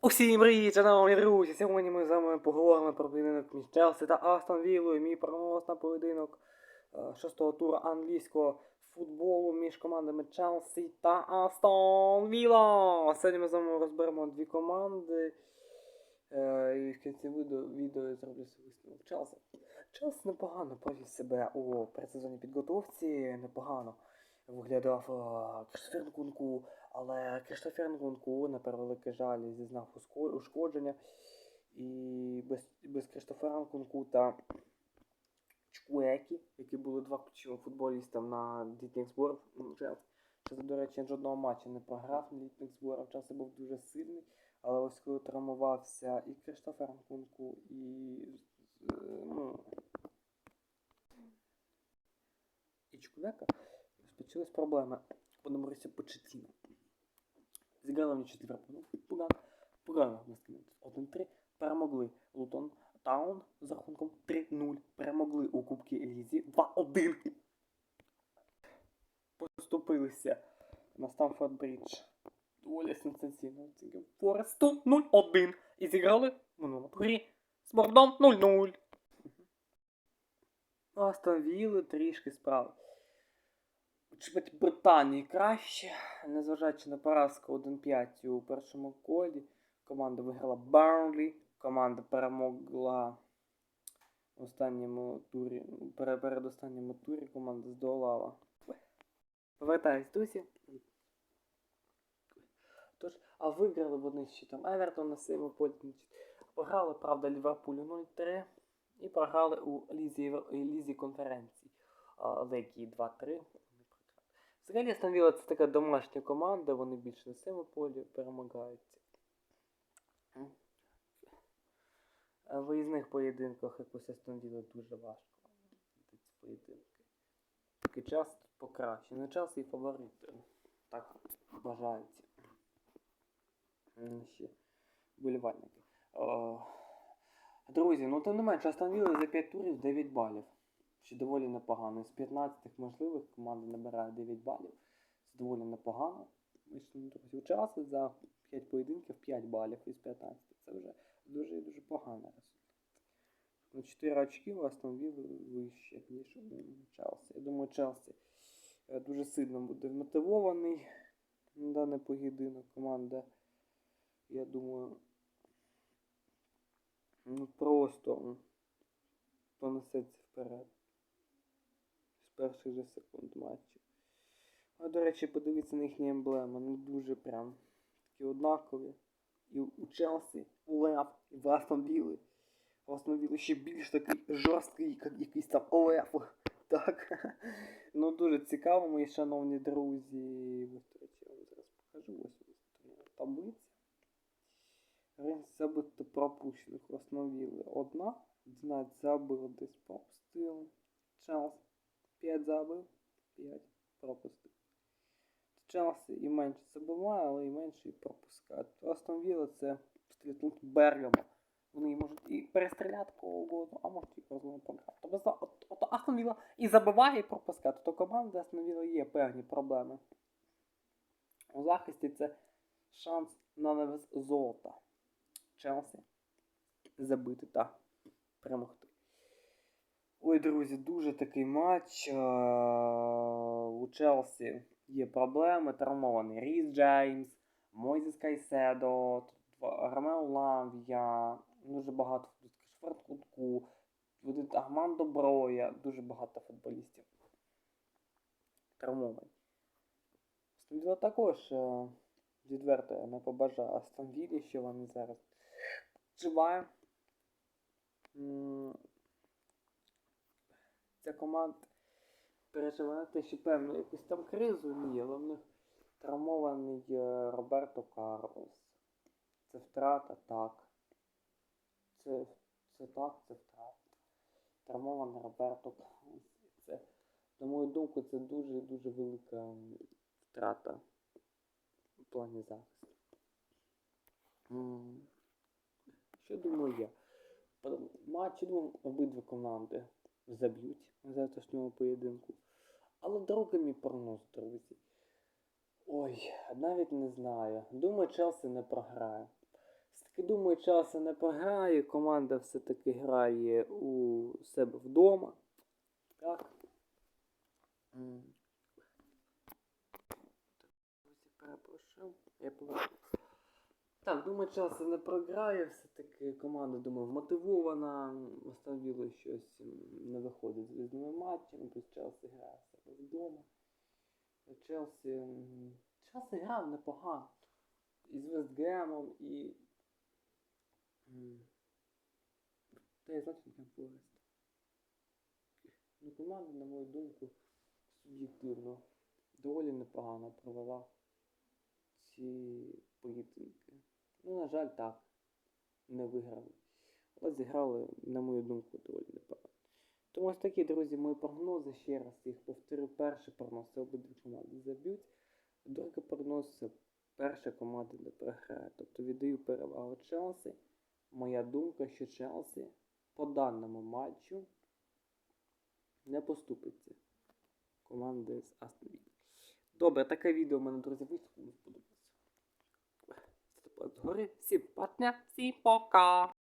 Усім привіт, шановні друзі! Сьогодні ми з вами поговоримо про поєдинок між Челсі та Астон Віллою. Мій прогноз на поєдинок е, шостого туру англійського футболу між командами Челсі та Астон Вілла. Сьогодні ми з вами розберемо дві команди. Е, І в кінці відео, відео я зроблю свій висновок Челсі. Челсі непогано повів себе у предсезонній підготовці, непогано виглядав е, Кристофер Нкунку, але Кристофер Нкунку, на превеликий жаль, зізнав ушкодження. І без, без Кристофера Нкунку та Чкуекі, які були два ключові футболіста на Челсі. Челсі, до речі, жодного матчу не програв на літніх зборах. Челсі був дуже сильний, але ось коли травмувався і Кристофер Нкунку, і е, ну, і Чкуека, почались проблеми. Подумалися Почетіно. Зіграли вони 4 ну, погано. Погано на скинули. 1-3. Перемогли Лутон Таун з рахунком 3-0. Перемогли у Кубці Елізі 2-1. Поступилися на Стамфорд Брідж. Доволі сенсаційно. Форесту 0-1. І зіграли минулому турі з Бордом 0-0. Астон Вілли трішки справи. Чемпіонаті Британії краще, незважаючи на поразку 1-5 у першому колі. Команда виграла Барнлі, команда перемогла в останньому турі, перед останньому турі команда здолала. Повертаюсь, друзі. Тож, а виграли вони ще там Евертон на своєму полі. Пограли, правда, Ліверпулю 0-3 і програли у Лізі, Лізі конференції Легії 2-3. Взагалі Астон Вілла це така домашня команда, вони більше на своєму полі перемагають. М. А В виїзних поєдинках якось Астон Вілла дуже важко. ці поєдинки. Такий час тут покраще. Не час і фаворит. Так бажається. Ще вболівальники. О, Друзі, ну тим не менше, Астон Вілла за 5 турів 9 балів що доволі непогано. З 15 можливих команда набирає 9 балів. Це доволі непогано. Ну, у часу за 5 поєдинків 5 балів із 15. Це вже дуже дуже поганий результат. На 4 очки у Астон Вілли вище, ніж Челсі. Я думаю, Челсі е, дуже сильно буде вмотивований на даний поєдинок. Команда, я думаю, ну просто понесеться вперед перших же секунд матчу. А до речі, подивіться на їхні емблеми. Ну дуже прям такі однакові. І у Челсі, у Лев, і в Астон. В Астон ще більш такий жорсткий, як якийсь там Лев. Так. Ну дуже цікаво, мої шановні друзі. Ось, я вам зараз покажу. Ось ось таблиця. Забито пропущених Астон Одна, 11 забив десь пропустили. Челсі 5 забив, 5 пропустив. Челсі і менше забиває, але і менше і пропускає. Астон Вілла це стрітнут Бергама. Вони можуть і перестріляти кого угодно, а можуть і розумно програти. Тобто от, от Астон Вілла і забиває, і пропускає. Тобто команда Астон Вілла є певні проблеми. У захисті це шанс на навес золота. Челсі забити та перемогти. Ой, друзі, дуже такий матч. Е, У Челсі є проблеми. Травмований Різ Джеймс, Мойзес Кайседо, Ромео Ламвія, дуже багато Шварткутку, Армандо Броя, дуже багато футболістів. Травмовані. Астон Вілла також е, відверто я не побажаю Астон Віллі, що вони зараз вживає. Ця команда переживає те, що певно якусь там кризу ні, але в них травмований е, Роберто Карлос. Це втрата, так. Це, це так, це втрата. Травмований Роберто Карлос. Це, на мою думку, це дуже-дуже велика втрата в плані захисту. Що думаю я? Матчі двом обидві команди заб'ють в завтрашньому поєдинку. Але другий мій прогноз, друзі. Ой, навіть не знаю. Думаю, Челсі не програє. І думаю, Челсі не програє, команда все-таки грає у себе вдома. Так. Друзі, перепрошую. Я повернусь. Так, думаю, Челсі не програє, все-таки команда, думаю, вмотивована, встановило щось не виходить з різними матчами, плюс Челсі грає себе вдома. Челсі. м, Челсі грав непогано. І з Вестгемом, і. Та я значить не Форест. Ну, команда, на мою думку, суб'єктивно доволі непогано провела ці поєдинки. Ну, на жаль, так. Не виграли. Але зіграли, на мою думку, доволі непогано. Тому ось такі, друзі, мої прогнози. Ще раз їх повторю. Перший прогноз це обидві команди заб'ють. Другий прогноз це перша команда не програє. Тобто віддаю перевагу Челсі. Моя думка, що Челсі по даному матчу не поступиться команди з Астон. Добре, таке відео в мене, друзі, вийшло, кому сподобалося. Ставте палець вгори. Всім патня, всім пока!